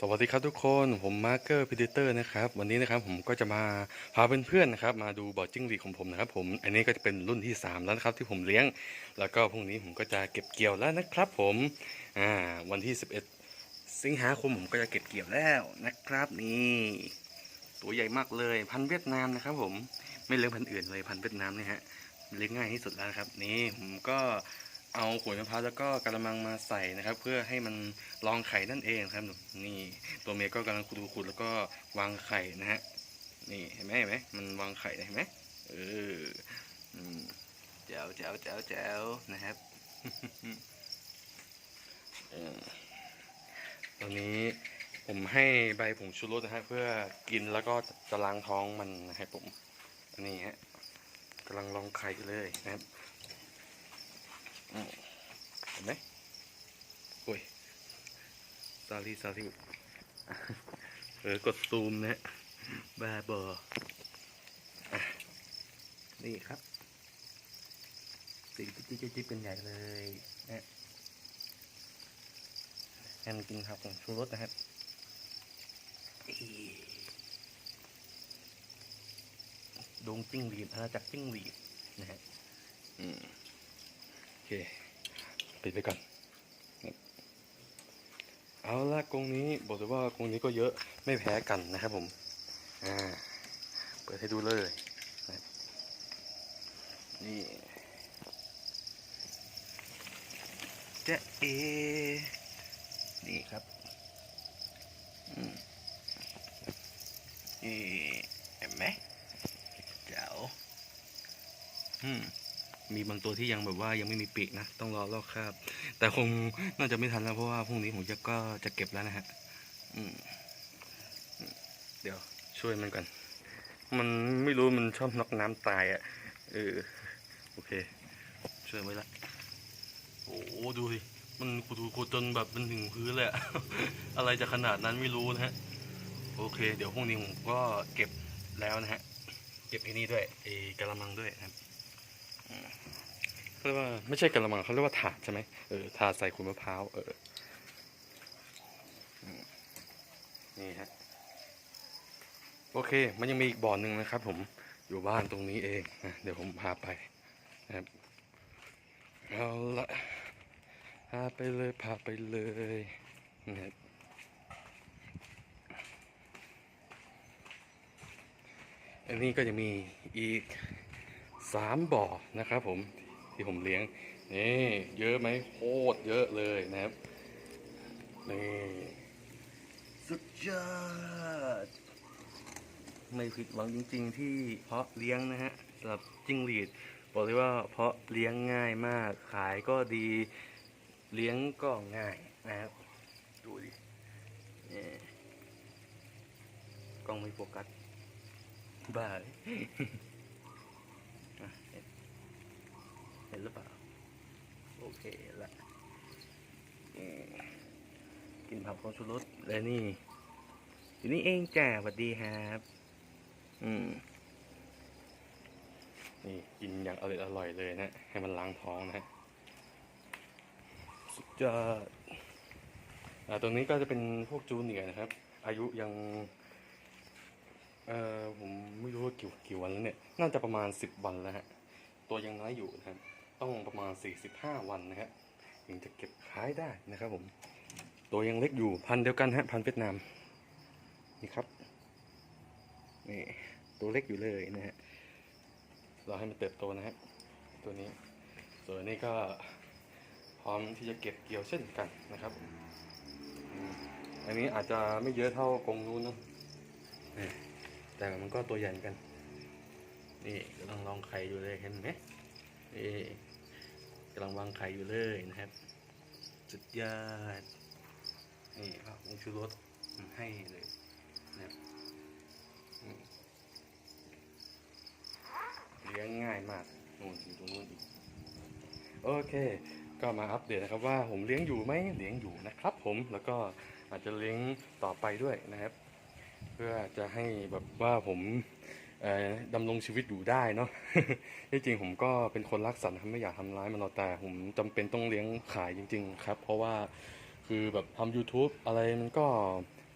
สวัสดีครับทุกคนผมมาร์เกอร์พีเดเตอร์นะครับวันนี้นะครับผมก็จะมาพาเพื่อนๆนะครับมาดูบ่อจิ้งหรีดของผมนะครับผมอันนี้ก็จะเป็นรุ่นที่ 3 แล้วนะครับที่ผมเลี้ยง แล้วก็พรุ่งนี้ผมก็จะเก็บเกี่ยวแล้วนะครับผมอ่าวันที่ 11 สิงหาคมผมก็จะเก็บเกี่ยวแล้วนะครับนี่ตัวใหญ่มากเลยพันเวียดนามนะครับผมไม่เลี้ยงพันอื่นเลยพันเวียดนามเนี่ยฮะเลี้ยงง่ายที่สุดแล้วครับนี่ผมก็ เอาขวดมะพร้าวแล้วก็กระมังมาใส่นะครับ เพื่อให้มันรองไข่นั่นเองครับนี่ตัวเมียก็กำลังขุดๆแล้วก็วางไข่นะฮะนี่เห็นไหมเห็นไหมมันวางไข่เห็นไหมเออแจ๋วแจ๋วแจ๋วแจ๋วนะครับตอนนี้ผมให้ใบผงชูรสนะฮะเพื่อกินแล้วก็จะล้างท้องมันนะครับผมนนี้ฮะกำลังลองไข่เลยนะครับ เห็นไหมโอ้ยซาลีซาลีเออกดซูมนะฮะบ้าบอนี่ครับสีจิ๊บจิ๊บจิ๊บเป็นใหญ่เลยนะแอนกินครับของชูรสนะครับอีดงจิ้งหรีดอาณาจักรจิ้งหรีดนะฮะอืม เคปิดไปก่อนเอาละกรงนี้บอกเลยว่ากรงนี้ก็เยอะไม่แพ้กันนะครับผมอ่าเปิดให้ดูเลยนี่เจ๊เอนี่ครับอืมนี่เห็นไหมเจ๋วอืม มีบางตัวที่ยังแบบว่ายังไม่มีปีกนะ ต้องรอลอกคราบ แต่คงน่าจะไม่ทันแล้วเพราะว่าพรุ่งนี้ผมจะก็จะเก็บแล้วนะฮะเดี๋ยวช่วยมันก่อน มันไม่รู้มันชอบนอกน้ำตายอะ เออ โอเค ช่วยไว้ละโอ้โหดูสิมันขุดขุดจนแบบมันถึงพื้นเลยอะ อะไรจะขนาดนั้นไม่รู้นะฮะ โอเค เดี๋ยวพรุ่งนี้ผมก็เก็บแล้วนะฮะ เก็บไอ้นี่ด้วยไอ้กระมังด้วยนะครับ เขาเรียกว่าไม่ใช่กระมังเขาเรียกว่าถาดใช่ไหมเออถาดใส่ขุนมะพร้าวเออนี่ฮะโอเค มันยังมีอีกบ่อหนึ่งนะครับ ผมอยู่บ้านตรงนี้เองนะเดี๋ยวผมพาไปนะครับเอาละพาไปเลยพาไปเลยนะครับอันนี้ก็จะมีอีก สามบ่อนะครับผมที่ผมเลี้ยงนี่เยอะไหมโคตรเยอะเลยนะครับนี่สุดยอดไม่ผิดหวังจริง ๆ ที่เพาะเลี้ยงนะฮะสำหรับจิ้งหรีดบอกเลยว่าเพาะเลี้ยงง่ายมาก ขายก็ดีเลี้ยงก็ง่ายนะครับ ดูดินี่กล้องไม่โฟกัสบ้าเลย อะเห็นเห็นห รือเปล่า โอเคละกินผักของชูรสและนี่อยู่นี่เองจ้าสวัสดีครับ อืม นี่กินอย่างอร่อยอร่อยเลยนะ ให้มันล้างท้องนะสุดยอดอ่าตรงนี้ก็จะเป็นพวกจูเนียร์นะครับ อายุยัง เอ่อผมไม่รู้ว่ากี่กี่วันแล้วเนี่ย น่าจะประมาณสิบวันแล้วฮะ ตัวยังน้อยอยู่นะครับ ต้องประมาณสี่สิบห้าวันนะฮะถึงจะเก็บขายได้นะครับผม ตัวยังเล็กอยู่พันเดียวกันฮะพันเวียดนามนี่ครับนี่ตัวเล็กอยู่เลยนะฮะเราให้มันเติบโตนะฮะตัวนี้ส่วนนี้ก็พร้อมที่จะเก็บเกี่ยวเช่นกันนะครับอันนี้อาจจะไม่เยอะเท่ากงนู้นเนอะนี่แต่มันก็ตัวใหญ่กัน นี่กำลังลองไข่อยู่เลยเห็นไหมนี่ กำลังวางไข่อยู่เลยนะครับ สุดยอด นี่ครับผงชูรสให้เลยนะครับเลี้ยงง่ายมากนู่นอยู่ตรงนู้นอีก โอเค ก็มาอัปเดตนะครับว่าผมเลี้ยงอยู่ไหมเลี้ยงอยู่นะครับ ผมแล้วก็อาจจะเลี้ยงต่อไปด้วยนะครับ เพื่อจะให้แบบว่าผม ดำรงชีวิตอยู่ได้เนาะที่จริงผมก็เป็นคนรักสัตว์นะครับไม่อยากทำร้ายมันหรอกแต่ผมจำเป็นต้องเลี้ยงขายจริง ๆ ครับ เพราะว่าคือแบบทำ YouTube อะไรมันก็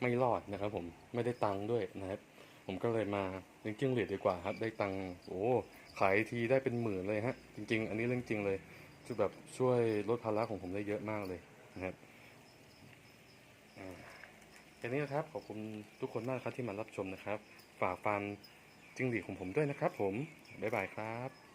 ไม่รอดนะครับ ผมไม่ได้ตังค์ด้วยนะครับผมก็เลยมาเลี้ยงจิ้งหรีดดีกว่าครับ ได้ตังค์โอ้ขายทีได้เป็นหมื่นเลยฮะ จริง ๆ อันนี้เรื่องจริงเลยคือแบบช่วยลดภาระของผมได้เยอะมากเลยนะครับอ่าแค่นี้นะครับขอบคุณทุกคนมากครับที่มารับชมนะครับ ฝากฟาร์ม จิ้งหรีดของผมด้วยนะครับผม บ๊ายบายครับ